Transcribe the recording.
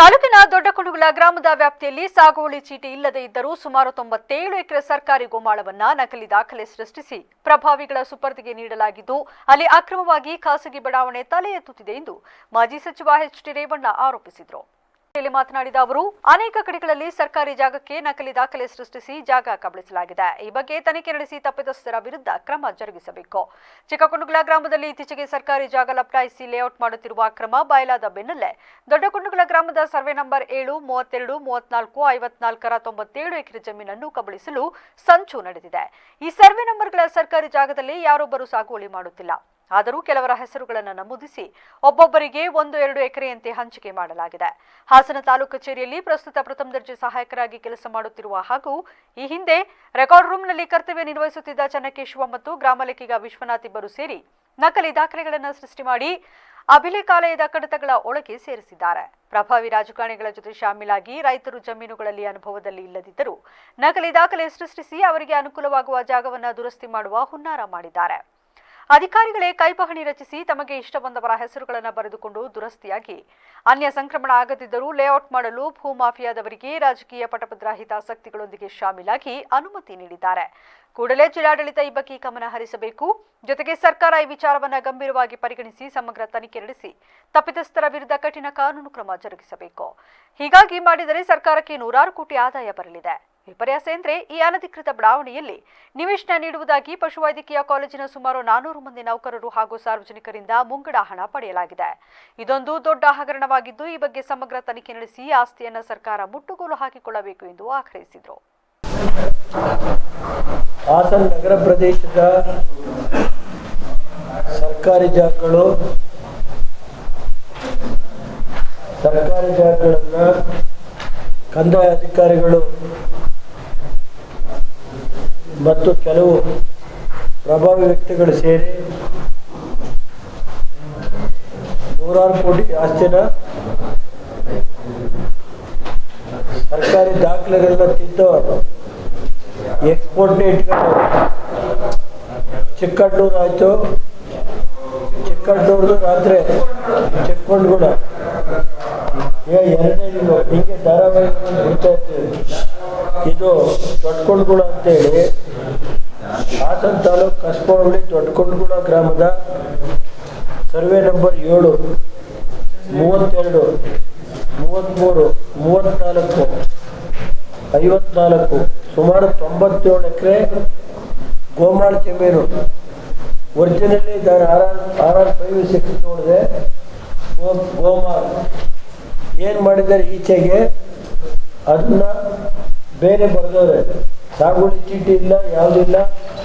ತಾಲೂಕಿನ ದೊಡ್ಡಕೊಡುಗುಳ ಗ್ರಾಮದ ವ್ಯಾಪ್ತಿಯಲ್ಲಿ ಸಾಗುವಳಿ ಚೀಟಿ ಇಲ್ಲದೆ ಇದ್ದರೂ ಸುಮಾರು ತೊಂಬತ್ತೇಳು ಎಕರೆ ಸರ್ಕಾರಿ ಗೋಮಾಳವನ್ನ ನಕಲಿ ದಾಖಲೆ ಸೃಷ್ಟಿಸಿ ಪ್ರಭಾವಿಗಳ ಸುಪರ್ದಿಗೆ ನೀಡಲಾಗಿದ್ದು, ಅಲ್ಲಿ ಅಕ್ರಮವಾಗಿ ಖಾಸಗಿ ಬಡಾವಣೆ ತಲೆ ಎತ್ತುತ್ತಿದೆ ಎಂದು ಮಾಜಿ ಸಚಿವ ಎಚ್ ಟಿ ರೇವಣ್ಣ ಆರೋಪಿಸಿದರು. ಮಾತನಾಡಿದ ಅವರು, ಅನೇಕ ಕಡೆಗಳಲ್ಲಿ ಸರ್ಕಾರಿ ಜಾಗಕ್ಕೆ ನಕಲಿ ದಾಖಲೆ ಸೃಷ್ಟಿಸಿ ಜಾಗ ಕಬಳಿಸಲಾಗಿದೆ. ಈ ಬಗ್ಗೆ ತನಿಖೆ ನಡೆಸಿ ತಪ್ಪಿತಸ್ಥರ ವಿರುದ್ಧ ಕ್ರಮ ಜರುಗಿಸಬೇಕು. ಚಿಕ್ಕಕುಂಡುಗುಳ ಗ್ರಾಮದಲ್ಲಿ ಇತ್ತೀಚೆಗೆ ಸರ್ಕಾರಿ ಜಾಗ ಲಪ್ಟಾಯಿಸಿ ಲೇಔಟ್ ಮಾಡುತ್ತಿರುವ ಕ್ರಮ ಬಯಲಾದ ಬೆನ್ನಲ್ಲೇ ದೊಡ್ಡಕುಂಡುಗುಳ ಗ್ರಾಮದ ಸರ್ವೆ ನಂಬರ್ ಏಳು, ಮೂವತ್ತೆರಡು, ಮೂವತ್ನಾಲ್ಕು, ಐವತ್ನಾಲ್ಕರ ತೊಂಬತ್ತೇಳು ಎಕರೆ ಜಮೀನನ್ನು ಕಬಳಿಸಲು ಸಂಚು ನಡೆದಿದೆ. ಈ ಸರ್ವೆ ನಂಬರ್ಗಳ ಸರ್ಕಾರಿ ಜಾಗದಲ್ಲಿ ಯಾರೊಬ್ಬರು ಸಾಗುವಳಿ ಮಾಡುತ್ತಿಲ್ಲ. ಆದರೂ ಕೆಲವರ ಹೆಸರುಗಳನ್ನು ನಮೂದಿಸಿ ಒಬ್ಬೊಬ್ಬರಿಗೆ ಒಂದು ಎರಡು ಎಕರೆಯಂತೆ ಹಂಚಿಕೆ ಮಾಡಲಾಗಿದೆ. ಹಾಸನ ತಾಲೂಕು ಕಚೇರಿಯಲ್ಲಿ ಪ್ರಸ್ತುತ ಪ್ರಥಮ ದರ್ಜೆ ಸಹಾಯಕರಾಗಿ ಕೆಲಸ ಮಾಡುತ್ತಿರುವ ಹಾಗೂ ಈ ಹಿಂದೆ ರೆಕಾರ್ಡ್ ರೂಮ್ನಲ್ಲಿ ಕರ್ತವ್ಯ ನಿರ್ವಹಿಸುತ್ತಿದ್ದ ಚನ್ನಕೇಶವ ಮತ್ತು ಗ್ರಾಮ ಲೆಕ್ಕಿಗ ವಿಶ್ವನಾಥ್ ಇಬ್ಬರು ಸೇರಿ ನಕಲಿ ದಾಖಲೆಗಳನ್ನು ಸೃಷ್ಟಿ ಮಾಡಿ ಅಭಿಲೇಖಾಲಯದ ಕಡತಗಳ ಒಳಗೆ ಸೇರಿಸಿದ್ದಾರೆ. ಪ್ರಭಾವಿ ರಾಜಕಾರಣಿಗಳ ಜೊತೆ ಶಾಮೀಲಾಗಿ ರೈತರು ಜಮೀನುಗಳಲ್ಲಿ ಅನುಭವದಲ್ಲಿ ಇಲ್ಲದಿದ್ದರೂ ನಕಲಿ ದಾಖಲೆ ಸೃಷ್ಟಿಸಿ ಅವರಿಗೆ ಅನುಕೂಲವಾಗುವ ಜಾಗವನ್ನು ದುರಸ್ತಿ ಮಾಡುವ ಹುನ್ನಾರ ಮಾಡಿದ್ದಾರೆ. ಅಧಿಕಾರಿಗಳೇ ಕೈಪಹಣಿ ರಚಿಸಿ ತಮಗೆ ಇಷ್ಟ ಬಂದವರ ಹೆಸರುಗಳನ್ನು ಬರೆದುಕೊಂಡು ದುರಸ್ತಿಯಾಗಿ. ಅನ್ಯ ಸಂಕ್ರಮಣ ಆಗದಿದ್ದರೂ ಲೇಔಟ್ ಮಾಡಲು ಭೂಮಾಫಿಯಾದವರಿಗೆ ರಾಜಕೀಯ ಪಟಭದ್ರ ಹಿತಾಸಕ್ತಿಗಳೊಂದಿಗೆ ಶಾಮೀಲಾಗಿ ಅನುಮತಿ ನೀಡಿದ್ದಾರೆ. ಕೂಡಲೇ ಜಿಲ್ಲಾಡಳಿತ ಈ ಬಗ್ಗೆ ಗಮನ ಹರಿಸಬೇಕು. ಜೊತೆಗೆ ಸರ್ಕಾರ ಈ ವಿಚಾರವನ್ನು ಗಂಭೀರವಾಗಿ ಪರಿಗಣಿಸಿ ಸಮಗ್ರ ತನಿಖೆ ನಡೆಸಿ ತಪ್ಪಿತಸ್ಥರ ವಿರುದ್ಧ ಕಠಿಣ ಕಾನೂನು ಕ್ರಮ ಜರುಗಿಸಬೇಕು. ಹೀಗಾಗಿ ಮಾಡಿದರೆ ಸರ್ಕಾರಕ್ಕೆ ನೂರಾರು ಕೋಟಿ ಆದಾಯ ಬರಲಿದೆ. ವಿಪರ್ಯಾಸ ಎಂದ್ರೆ ಈ ಅನಧಿಕೃತ ಬಡಾವಣೆಯಲ್ಲಿ ನಿವೇಶನ ನೀಡುವುದಾಗಿ ಪಶುವೈದ್ಯಕೀಯ ಕಾಲೇಜಿನ ಸುಮಾರು ನಾನೂರು ಮಂದಿ ನೌಕರರು ಹಾಗೂ ಸಾರ್ವಜನಿಕರಿಂದ ಮುಂಗಡ ಹಣ ಪಡೆಯಲಾಗಿದೆ. ಇದೊಂದು ದೊಡ್ಡ ಹಗರಣವಾಗಿದ್ದು, ಈ ಬಗ್ಗೆ ಸಮಗ್ರ ತನಿಖೆ ನಡೆಸಿ ಆಸ್ತಿಯನ್ನ ಸರ್ಕಾರ ಮುಟ್ಟುಗೋಲು ಹಾಕಿಕೊಳ್ಳಬೇಕು ಎಂದು ಆಗ್ರಹಿಸಿದರು. ಹಾಸನ ನಗರ ಪ್ರದೇಶದ ಸರ್ಕಾರಿ ಜಾಗಗಳು, ಸರ್ಕಾರಿ ಜಾಗಗಳನ್ನು ಕಂದಾಯ ಅಧಿಕಾರಿಗಳು ಮತ್ತು ಕೆಲವು ಪ್ರಭಾವಿ ವ್ಯಕ್ತಿಗಳು ಸೇರಿ ನೂರಾರು ಕೋಟಿ ಆಸ್ತಿನ ಸರ್ಕಾರಿ ದಾಖಲೆಗಳನ್ನ ತಿದ್ದು ಎಕ್ಸ್ಪೋರ್ಟ್ನೇ ಇಟ್ಕೊಂಡು ಚಿಕ್ಕಣ್ಣೂರು ಆಯಿತು. ಚಿಕ್ಕಣ್ಣೂರ್ದು ರಾತ್ರಿ ಕೂಡ. ಈಗ ಎರಡನೇ ಇದು ಹಿಂಗೆ ಧಾರಾವಾಹಿ ಇದು ದೊಡ್ಡಕೊಂಡ್ಗುಣ ಅಂತೇಳಿ. ಹಾಸನ ತಾಲೂಕು ಕಸ್ಬಹಳ್ಳಿ ದೊಡ್ಡಕೊಂಡ್ಗುಣ ಗ್ರಾಮದ ಸರ್ವೆ ನಂಬರ್ ಏಳು, ಮೂವತ್ತೆರಡು ಮೂವತ್ತ್ಮೂರು ಮೂವತ್ತ್ನಾಲ್ಕು ಐವತ್ನಾಲ್ಕು, ಸುಮಾರು ತೊಂಬತ್ತೇಳು ಎಕರೆ ಗೋಮಾಳ ಜಮೀನು ಒರಿಜಿನಲಿ ನಾನು R R R R five six ನೋಡಿದೆ. ಗೋ, ಗೋಮಾಳ. ಏನು ಮಾಡಿದ್ದಾರೆ ಈಚೆಗೆ? ಅದನ್ನ ಬೇರೆ ಬರೆದವ್ರೆ. ಸಾಗುವಳಿ ಚೀಟಿ ಇಲ್ಲ ಯಾವುದಿಲ್ಲ